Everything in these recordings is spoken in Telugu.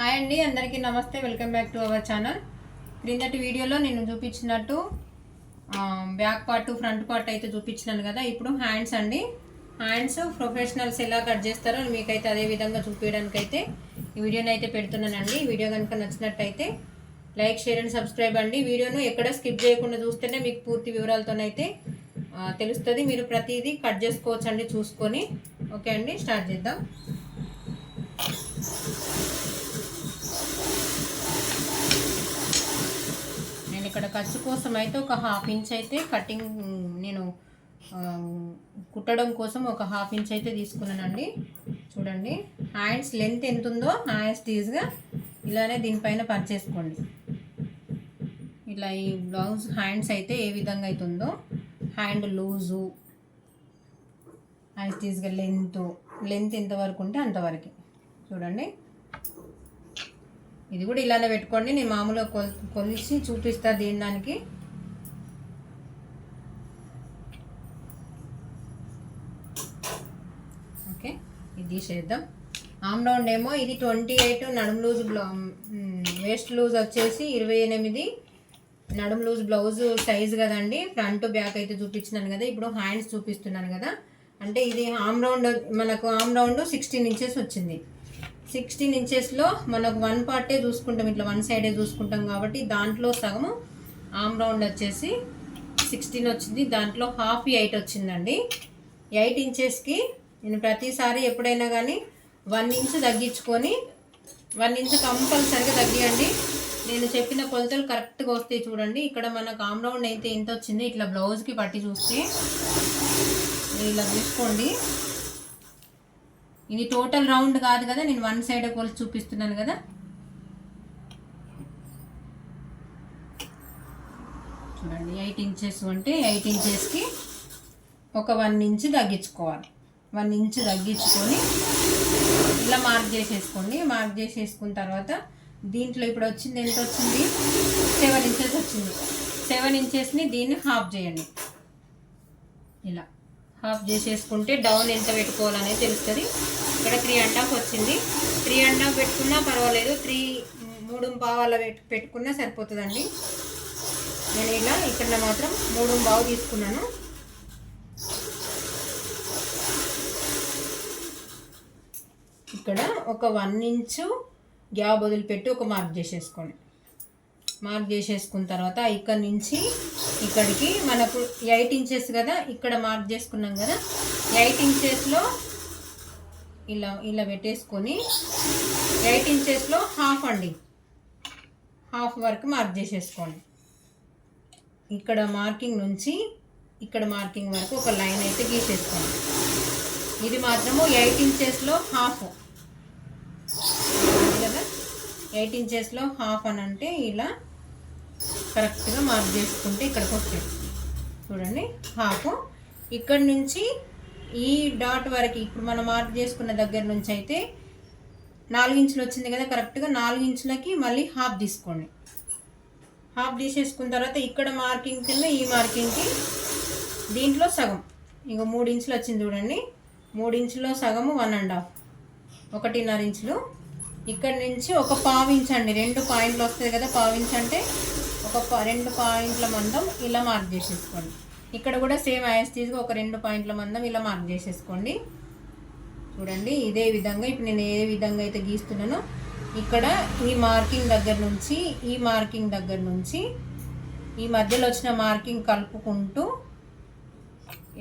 హాయ్ అండి అందరికీ నమస్తే. Welcome back to our channel. క్రిందటి వీడియోలో నేను చూపించినట్టు బ్యాక్ పార్ట్ ఫ్రంట్ పార్ట్ అయితే చూపించినాను కదా. ఇప్పుడు హ్యాండ్స్ అండి. హ్యాండ్స్ ప్రొఫెషనల్స్ ఎలా కట్ చేస్తారో మీకైతే అదే విధంగా చూపించడానికి అయితే ఈ వీడియోని అయితే పెడుతున్నానండి. వీడియో కనుక నచ్చినట్టయితే లైక్ షేర్ అండ్ సబ్స్క్రైబ్ అండి. వీడియోను ఎక్కడ స్కిప్ చేయకుండా చూస్తేనే మీకు పూర్తి వివరాలతోనైతే తెలుస్తుంది. మీరు ప్రతిదీ కట్ చేసుకోవచ్చండి చూసుకొని. ఓకే అండి స్టార్ట్ చేద్దాం. ఇక్కడ ఖర్చు కోసం అయితే ఒక హాఫ్ ఇంచ్ అయితే కటింగ్ నేను కుట్టడం కోసం ఒక హాఫ్ ఇంచ్ అయితే తీసుకున్నానండి. చూడండి. హ్యాండ్స్ లెంత్ ఎంత ఉందో హ్యాండ్స్ తీజ్గా ఇలానే దీనిపైన పర్చేసుకోండి ఇలా ఈ బ్లౌజ్ హ్యాండ్స్ అయితే ఏ విధంగా అయితే ఉందో హ్యాండ్ లూజు హ్యాండ్స్ తీజ్గా లెంత్ లెంత్ ఎంతవరకు ఉంటే అంతవరకు చూడండి. ఇది కూడా ఇలానే పెట్టుకోండి. నేను మామూలుగా కొల్ కొలిచి చూపిస్తా దీని దానికి ఓకే ఇది తీసేద్దాం. ఆమ్ రౌండ్ ఏమో ఇది ట్వంటీ ఎయిట్ నడుము లూజ్ బ్లౌ వేస్ట్ లూజ్ వచ్చేసి ఇరవై ఎనిమిది. నడుము లూజ్ బ్లౌజ్ సైజ్ కదండి ఫ్రంట్ బ్యాక్ అయితే చూపించినాను కదా ఇప్పుడు హ్యాండ్స్ చూపిస్తున్నాను కదా. అంటే ఇది ఆమ్ రౌండ్ మనకు ఆమ్ రౌండ్ సిక్స్టీన్ ఇంచెస్ వచ్చింది. సిక్స్టీన్ ఇంచెస్లో మనకు వన్ పార్టే చూసుకుంటాం. ఇట్లా వన్ సైడే చూసుకుంటాం కాబట్టి దాంట్లో సగము ఆమ్ రౌండ్ వచ్చేసి సిక్స్టీన్ వచ్చింది. దాంట్లో హాఫ్ ఎయిట్ వచ్చిందండి. ఎయిట్ ఇంచెస్కి నేను ప్రతిసారి ఎప్పుడైనా కానీ వన్ ఇంచ్ తగ్గించుకొని వన్ ఇంచ్ కంపల్సరిగా తగ్గియండి. నేను చెప్పిన కొలతలు కరెక్ట్గా వస్తాయి చూడండి. ఇక్కడ మనకు ఆమ్ రౌండ్ అయితే ఎంత వచ్చింది? ఇట్లా బ్లౌజ్కి పట్టి చూస్తే ఇలా తీసుకోండి ఇది టోటల్ రౌండ్ కాదు కదా? నేను వన్ సైడ్ కొలిచి చూపిస్తున్నాను కదా? చూడండి ఎయిట్ ఇంచెస్ అంటే ఎయిట్ ఇంచెస్కి ఒక వన్ ఇంచ్ తగ్గించుకోవాలి. వన్ ఇంచ్ తగ్గించుకొని ఇలా మార్క్ చేసేసుకోండి. మార్క్ చేసేసుకున్న తర్వాత దీంట్లో ఇప్పుడు వచ్చింది ఎంత వచ్చింది? సెవెన్ ఇంచెస్ వచ్చింది. సెవెన్ ఇంచెస్ని దీన్ని హాఫ్ చేయండి. ఇలా. హాఫ్ చేసేసుకుంటే డౌన్ ఎంత పెట్టుకోవాలనేది తెలుస్తుంది. ఇక్కడ త్రీ అండ్ హాఫ్ వచ్చింది. త్రీ అండ్ హాఫ్ పెట్టుకున్నా పర్వాలేదు. త్రీ మూడు పావాల పెట్టు పెట్టుకున్నా సరిపోతుందండి. నేను ఇలా ఇక్కడ మాత్రం మూడు బావు తీసుకున్నాను. ఇక్కడ ఒక వన్ ఇంచు గ్యాప్ వదిలిపెట్టి ఒక మార్క్ చేసేసుకోండి. మార్క్ చేసేసుకున్న తర్వాత ఇక్కడ నుంచి ఇక్కడికి మనకు ఎయిట్ ఇంచెస్ కదా ఇక్కడ మార్క్ చేసుకున్నాం కదా. ఎయిట్ ఇంచెస్లో ఇలా ఇలా పెట్టేసుకొని ఎయిట్ ఇంచెస్లో హాఫ్ అండి. హాఫ్ వరకు మార్క్ చేసేసుకోండి. ఇక్కడ మార్కింగ్ నుంచి ఇక్కడ మార్కింగ్ వరకు ఒక లైన్ అయితే గీసేసుకోండి. ఇది మాత్రము ఎయిట్ ఇంచెస్లో హాఫ్. కదా? ఎయిట్ ఇంచెస్లో హాఫ్ అని అంటే ఇలా కరెక్ట్గా మార్క్ చేసుకుంటే ఇక్కడికి వస్తాయి చూడండి హాఫ్. ఇక్కడ నుంచి ఈ డాట్ వరకు ఇప్పుడు మనం మార్క్ చేసుకున్న దగ్గర నుంచి అయితే నాలుగు ఇంచులు వచ్చింది కదా కరెక్ట్గా నాలుగు ఇంచులకి మళ్ళీ హాఫ్ తీసుకోండి. హాఫ్ తీసేసుకున్న తర్వాత ఇక్కడ మార్కింగ్ కింద ఈ మార్కింగ్కి దీంట్లో సగం. ఇంకో మూడు ఇంచులు వచ్చింది చూడండి. మూడు ఇంచులో సగము వన్ అండ్ హాఫ్. ఒకటిన్నర ఇంచులు. ఇక్కడ నుంచి ఒక పావు ఇంచ్ అండి రెండు పాయింట్లు వస్తుంది కదా పావు ఇంచ్ అంటే ఒక రెండు పాయింట్ల మందం ఇలా మార్క్ చేసేసుకోండి. ఇక్కడ కూడా సేమ్ యాజ్ తీసుకు ఒక రెండు పాయింట్ల మందం ఇలా మార్క్ చేసేసుకోండి. చూడండి ఇదే విధంగా ఇప్పుడు నేను ఏ విధంగా అయితే గీస్తున్నానో ఇక్కడ ఈ మార్కింగ్ దగ్గర నుంచి ఈ మార్కింగ్ దగ్గర నుంచి ఈ మధ్యలో వచ్చిన మార్కింగ్ కలుపుకుంటూ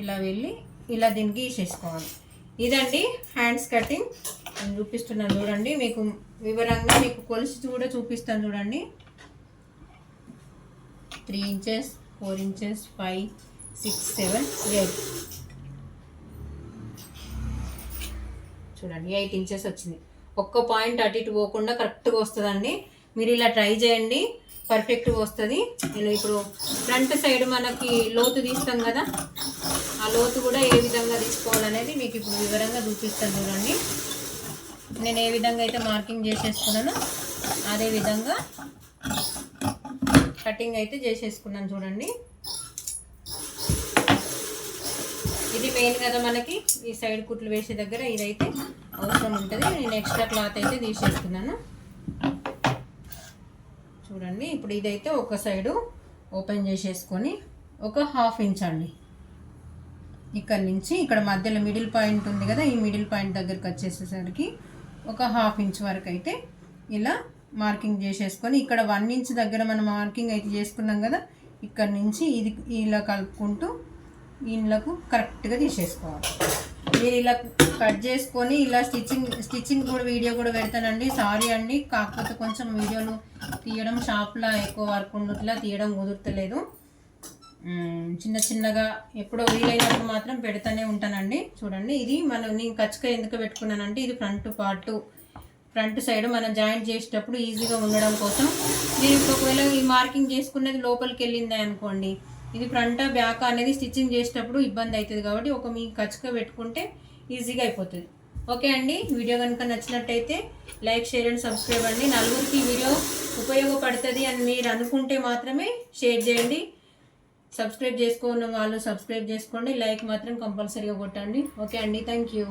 ఇలా వెళ్ళి ఇలా దీన్ని గీసేసుకోవాలి. ఇదండి హ్యాండ్స్ కటింగ్. నేను చూపిస్తున్నాను చూడండి మీకు వివరంగా మీకు కొలిసి కూడా చూపిస్తాను చూడండి. Three inches four inches five six seven eight. చూడండి ఎయిట్ ఇంచెస్ వచ్చింది. ఒక్క పాయింట్ అటు ఇటు పోకుండా కరెక్ట్గా వస్తుందండి. మీరు ఇలా ట్రై చేయండి. పర్ఫెక్ట్గా వస్తుంది. నేను ఇప్పుడు ఫ్రంట్ సైడ్ మనకి లోతు తీస్తాం కదా ఆ లోతు కూడా ఏ విధంగా తీసుకోవాలనేది మీకు ఇప్పుడు వివరంగా చూపిస్తాను చూడండి. నేను ఏ విధంగా అయితే మార్కింగ్ చేసేసుకున్నానో అదే విధంగా కటింగ్ అయితే చేసేసుకున్నాను చూడండి. ఇది మెయిన్ కదా మనకి. ఈ సైడ్ కుట్లు వేసే దగ్గర ఇదైతే అవసరం ఉంటుంది. నేను ఎక్స్ట్రా క్లాత్ అయితే తీసేస్తున్నాను చూడండి ఇప్పుడు ఇదైతే ఒక సైడు ఓపెన్ చేసేసుకొని ఒక హాఫ్ ఇంచ్ అండి. ఇక్కడ నుంచి ఇక్కడ మధ్యలో మిడిల్ పాయింట్ ఉంది కదా ఈ మిడిల్ పాయింట్ దగ్గరికి వచ్చేసేసరికి ఒక హాఫ్ ఇంచ్ వరకు అయితే ఇలా మార్కింగ్ చేసేసుకొని ఇక్కడ వన్ ఇంచ్ దగ్గర మనం మార్కింగ్ అయితే చేసుకున్నాం కదా ఇక్కడ నుంచి ఇది ఇలా కలుపుకుంటూ ఇండ్లకు కరెక్ట్గా తీసేసుకోవాలి. మీరు ఇలా కట్ చేసుకొని ఇలా స్టిచ్చింగ్ స్టిచ్చింగ్ కూడా వీడియో కూడా పెడతానండి. సారీ అండి కాకపోతే కొంచెం వీడియోలు తీయడం షాప్లో ఎక్కువ వర్క్ ఉండట్లా తీయడం కుదురుతలేదు. చిన్న చిన్నగా ఎప్పుడో వీలైనప్పుడు మాత్రం పెడతానే ఉంటానండి. చూడండి ఇది మనం నేను కచ్చక ఎందుకు పెట్టుకున్నానంటే ఇది ఫ్రంట్ పార్ట్ ఫ్రంట్ సైడ్ మనం జాయింట్ చేసేటప్పుడు ఈజీగా ఉండడం కోసం నేను ఒకవేళ ఈ మార్కింగ్ చేసుకున్నది లోపలికి వెళ్ళింది అనుకోండి ఇది ఫ్రంట్ బ్యాక్ అనేది స్టిచ్చింగ్ చేసేటప్పుడు ఇబ్బంది అవుతుంది కాబట్టి ఒక మీ కచ్చక పెట్టుకుంటే ఈజీగా అయిపోతుంది. ఓకే అండి వీడియో కనుక నచ్చినట్టయితే లైక్ షేర్ అండ్ సబ్స్క్రైబ్ అండి. నలుగురికి వీడియో ఉపయోగపడుతుంది అని మీరు అనుకుంటే మాత్రమే షేర్ చేయండి. సబ్స్క్రైబ్ చేసుకున్న వాళ్ళు సబ్స్క్రైబ్ చేసుకోండి. లైక్ మాత్రం కంపల్సరీగా కొట్టండి. ఓకే అండి థ్యాంక్ యూ.